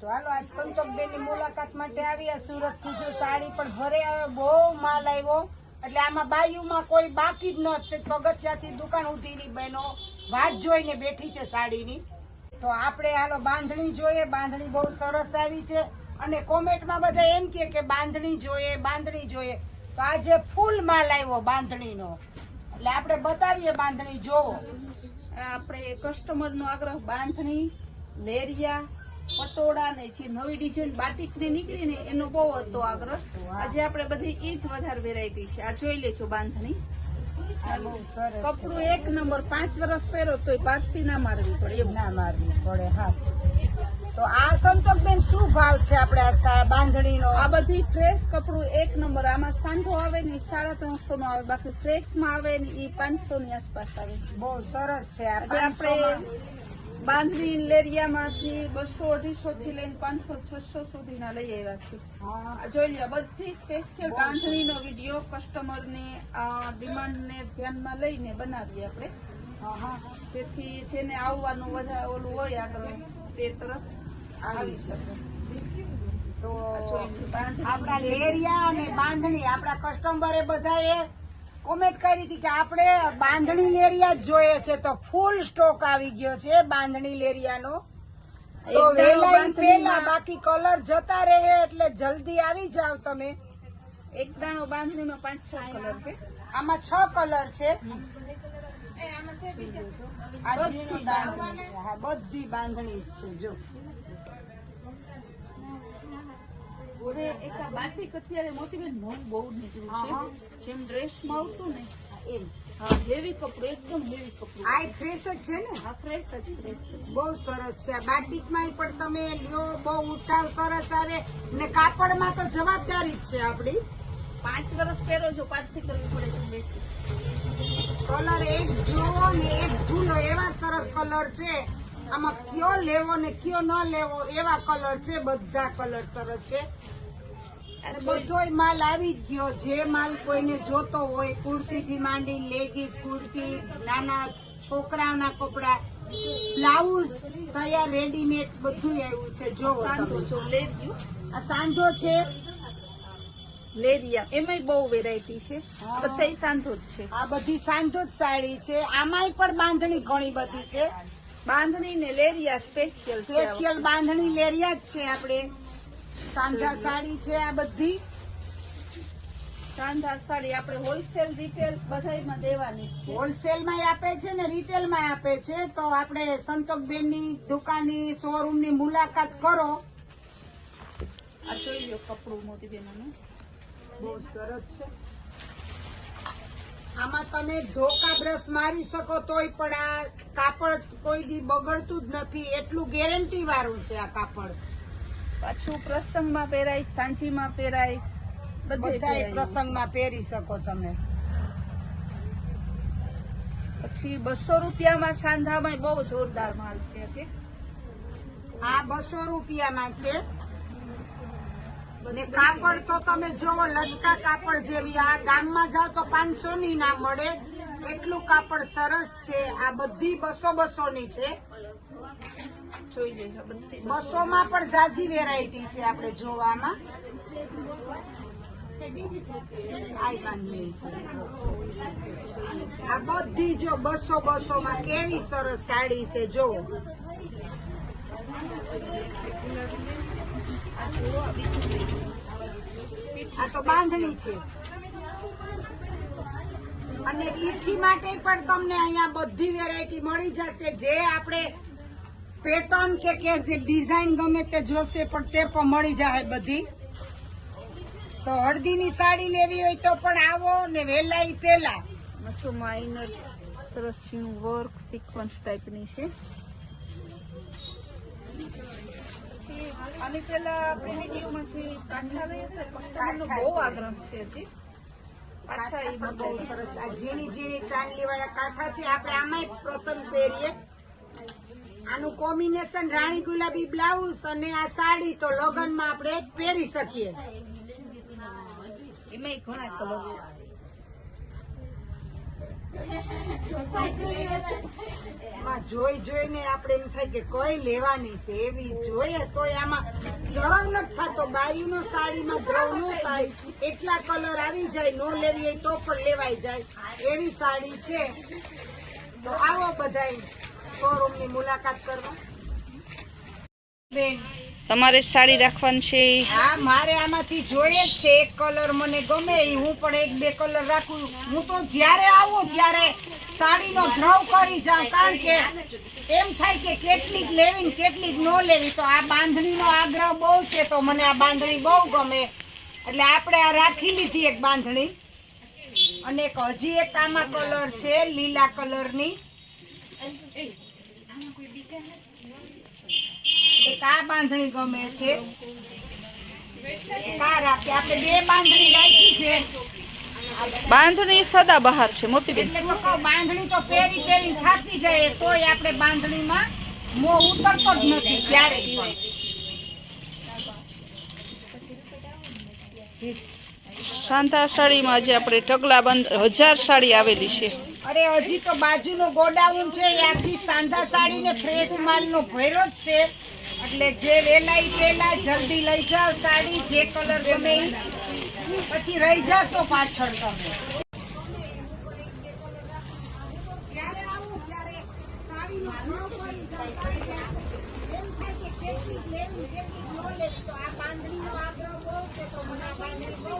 તો હાલો આજ સંતોષબેનની મુલાકાત માટે આવ્યા સુરતથી સાડી પણ ભરે આવ્યો બહુ માલ આવ્યો. એટલે આમાં બાયુમાં કોઈ બાકી જ ન છે. પગથિયાથી દુકાન ઉધીની બહેનો. વાત જોઈને બેઠી છે સાડીની. તો આપણે હાલો બાંધણી જોઈએ. બાંધણી બહુ સરસ આવી છે. અને કોમેન્ટમાં બધા એમ કહે કે બાંધણી જોઈએ બાંધણી જોઈએ. તો આજે ફૂલ માલ આવ્યો બાંધણીનો. એટલે આપણે બતાવીએ બાંધણી જોવો. આપણે કસ્ટમર નો આગ્રહ બાંધણી લેરિયા પટોળા ને જે નવી ડિઝાઇન બાટિક ને નીકળી ને એનો બહુ હતો આગ્રહ. આજે આપણે બધી ઈ જ વધારે વેરાયટી છે. આ જોઈ લેજો બાંધણી. કપડું એક નંબર પાંચ વર્ષ પહેરો તો પાછથી ના મારવી પડે એમ. ના મારવી પડે હા. તો આ સંતોષબેન શું ભાવ છે આપણે આ બાંધણીનો? આ બધી ફ્રેશ કપડું એક નંબર. આમાં સાંજો આવે ને સાડા ત્રણસો નો આવે. બાકી ફ્રેશમાં આવે ને એ પાંચસો ની આસપાસ આવે છે. બહુ સરસ છે આપણે બાંધણી લેરિયામાંથી બસો અઢીસો થી લઈને પાંચસો છસો સુધીના લઈ આવ્યા છે. જોઈ લો બધી સ્પેશિયલ બાંધણીનો વીડિયો કસ્ટમર ને ડિમાન્ડ ને ધ્યાનમાં લઈને બનાવીએ આપણે. જેથી જેને આવવાનું વધારે ઓલું હોય આગળ તે તરફ આવી શકે. તો આપણા લેરિયા અને બાંધણી આપણા કસ્ટમરે બધાએ કોમેન્ટ કરી હતી કે આપણે બાંધણી લેરિયા જ જોઈએ છે. તો ફૂલ સ્ટોક આવી ગયો છે બાંધણી લેરિયાનો. તો પેલા બાકી કલર જતા રહે એટલે જલ્દી આવી જાવ તમે. એક દાણો બાંધણીમાં પાંચ છ કલર છે. આમાં છ કલર છે. આ બધી દાણું છે. હા બધી બાંધણી જ છે જો હવે એક આ બાટિક અત્યારે મોતીબેન નવું બહુ નીકળ્યું. છે. જેમ ડ્રેસમાં આવતું ને એમ. હા હેવી કપડું એકદમ હેવી કપડું. આ ફ્રેશ જ છે ને? હા ફ્રેશ જ ફ્રેશ બહુ સરસ છે. બાટિકમાં પણ તમે લ્યો બહુ ઉઠાવ સરસ આવે. ને કાપડમાં તો જવાબદારી જ છે આપણી. પાંચ વર્ષ પહેરો છો પાછી કરવી પડે કલર એક જોવો ને એક ભૂલો. એવા સરસ કલર છે. આમાં કયો લેવો ને કયો ન લેવો એવા કલર છે બધા કલર સરસ છે. બધોય માલ આવી જ ગયો. જે માલ કોઈને જોતો હોય કુર્તી થી માંડી લેગીસ કુર્તી નાના છોકરાઓના કપડા બ્લાઉઝ તૈયાર રેડીમેડ બધું આવ્યું છે. જોવો આ સાંધો છે. લેરિયા એમાંય બહુ વેરાયટી છે. બધા બધાય સાંધો જ છે. આ બધી સાંધો જ સાડી છે. આમાંય પણ બાંધણી ઘણી બધી છે. બાંધણી ને લેરિયા સ્પેશિયલ સ્પેશિયલ બાંધણી લેરિયા જ છે આપણે. સાંધા સાડી છે આ બધી. સાંધા સાડી આપણે હોલસેલ રિટેલ બધામાં દેવાની છે. હોલસેલમાં આપે છે ને રિટેલમાં આપે છે. તો આપણે સંતોષબેનની દુકાનની શોરૂમની મુલાકાત કરો. આ જોઈ લો કપડું મોતીબેનનું. બહુ સરસ છે. આમાં તમે ધોકા બ્રશ મારી શકો તોય પણ આ કાપડ કોઈ દી બગડતું જ નથી. એટલું ગેરંટી વાળું છે આ કાપડ. પાછું પ્રસંગમાં પહેરાય સાંજીમાં પહેરાય બધે પ્રસંગમાં પહેરી શકો તમે. પછી બસો રૂપિયામાં સાંધામાં બહુ જોરદાર માલ છે છે આ બસો રૂપિયામાં છે. ને કાપડ તો તમે જોવો લચકા કાપડ જેવી આ ગામમાં જાઓ તો પાંચસો ની ના મળે. એટલું કાપડ સરસ છે. આ બધી બસો બસો ની છે બસો. માં પણ ઝાઝી વેરાયટી છે આપણે જોવામાં. આ બધી જો બસો બસો માં કેવી સરસ સાડી છે જો આ તો બાંધણી છે. અને પીઠી માટે પણ તમને અહીંયા બધી વેરાયટી મળી જશે. જે આપણે પેટર્ન કે કે ડિઝાઇન ગમે તે જોશે પણ તે પણ મળી જાય બધી. તો હળદીની સાડી લેવી હોય તો પણ આવો ને વહેલા પેલા મચ્છો માઇનર સરસ વર્ક સિક્વન્સ ટાઈપની છે. આની પેલા આપણે જે કાંઠા લઈએ તો બહુ આગ્રહ છે હજી. પાછા એ બહુ સરસ આ ઝીણી ઝીણી ચાંદલી વાળા કાંઠા છે આપણે આમાંય પ્રસંગ પહેરીએ. આનું કોમ્બિનેશન રાણી ગુલાબી બ્લાઉઝ અને આ સાડી તો લગ્નમાં આપણે પહેરી શકીએ. એમાં ઘણા કલર છે. આમાં જોઈ જોઈને આપણે એમ થાય કે કઈ લેવાની છે, એવી જોઈએ તો આમાં દ્રવ નથી થતો. બાયુનો સાડીમાં ધ્રવ ન થાય, એટલા કલર આવી જાય, નો લેવી હોય તો પણ લેવાઈ જાય. એવી સાડી છે. તો આવો બધાય શોરૂમની મુલાકાત કરવા. બેન તમારે સાડી રાખવાની છે હા, મારે આમાંથી જોઈએ જ છે, એક કલર મને ગમે એ હું પણ એક બે કલર રાખું. હું તો જ્યારે આવું ત્યારે સાડીનો ધ્રવ કરી જાઉં, કારણ કે એમ થાય કે કેટલીક લેવી કેટલીક ન લેવી. તો આ બાંધણીનો આગ્રહ બહુ છે, તો મને આ બાંધણી બહુ ગમે. એટલે આપણે આ રાખી લીધી એક બાંધણી. અને એક હજી એક આમાં કલર છે, લીલા કલરની. આ બાંધણી ગમે છે? આપણે બે બાંધણી રાખી છે. બાંધણી સદા બહાર છે મોતીબેન. એટલે તો બાંધણી તો પહેરી પહેરી થાકી જાય તોય આપણે બાંધણીમાં મો ઉતરતો જ નથી ક્યારે સાંતા સાંધા સાડીમાં જે આપણે ઢગલા બંધ હજાર સાડી આવેલી છે. અરે હજી તો બાજુનો ગોડાઉન છે એ આખી સાંધા સાડી ને ફ્રેશ માલનો નો જ છે. એટલે જે વેલાઈ પેલા જલ્દી લઈ જાઓ સાડી, જે કલર ગમે પછી રહી જાશો પાછળ તમે. આ બાંધણીનો આગ્રહ બહુ છે, તો મને બાંધણી બહુ